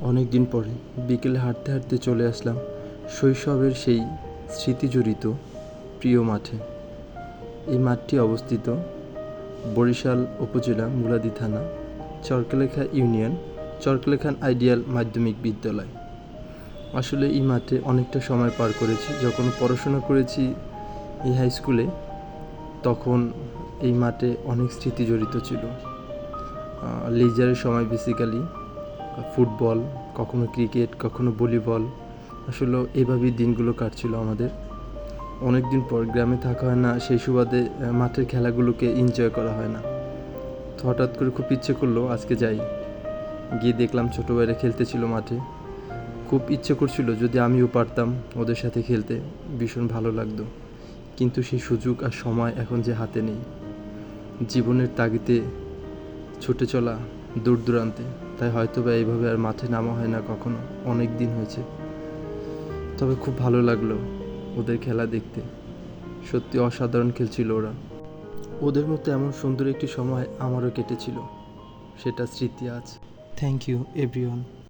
অনেক দিন পরে বিকেলে হাঁটতে হাঁটতে চলে আসলাম শৈশবের সেই স্মৃতিজড়িত প্রিয় মাঠে। এই মাঠটি অবস্থিত বরিশাল উপজেলা মুলাদি থানা, চরকলেখা ইউনিয়ন, চরকলেখান আইডিয়াল মাধ্যমিক বিদ্যালয়। আসলে এই মাঠে অনেকটা সময় পার করেছি। যখন পড়াশোনা করেছি এই হাই স্কুলে, তখন এই মাঠে অনেক স্মৃতি জড়িত ছিল লেজারের সময় বেসিক্যালি ফুটবল, কখনো ক্রিকেট, কখনো ভলিবল। আসলে এভাবেই দিনগুলো কাটছিল আমাদের। অনেক দিন পর গ্রামে থাকা হয় না, সেই সুবাদে মাঠের খেলাগুলোকে এনজয় করা হয় না। তো হঠাৎ করে খুব ইচ্ছে করল আজকে যাই। গিয়ে দেখলাম ছোটো ভাইরা খেলতেছিল মাঠে। খুব ইচ্ছে করছিল যদি আমিও পারতাম ওদের সাথে খেলতে, ভীষণ ভালো লাগতো। কিন্তু সেই সুযোগ আর সময় এখন যে হাতে নেই। জীবনের তাগিদে ছুটে চলা দূর দূরান্তে। তাই হয়তো বা এইভাবে আর মাঠে নামা হয় না কখনো। অনেক দিন হয়েছে। তবে খুব ভালো লাগল ওদের খেলা দেখতে। সত্যি অসাধারণ খেলছিল ওরা। ওদের মতো এমন সুন্দর একটি সময় আমারও কেটেছিল। সেটা স্মৃতি আজ। Thank you everyone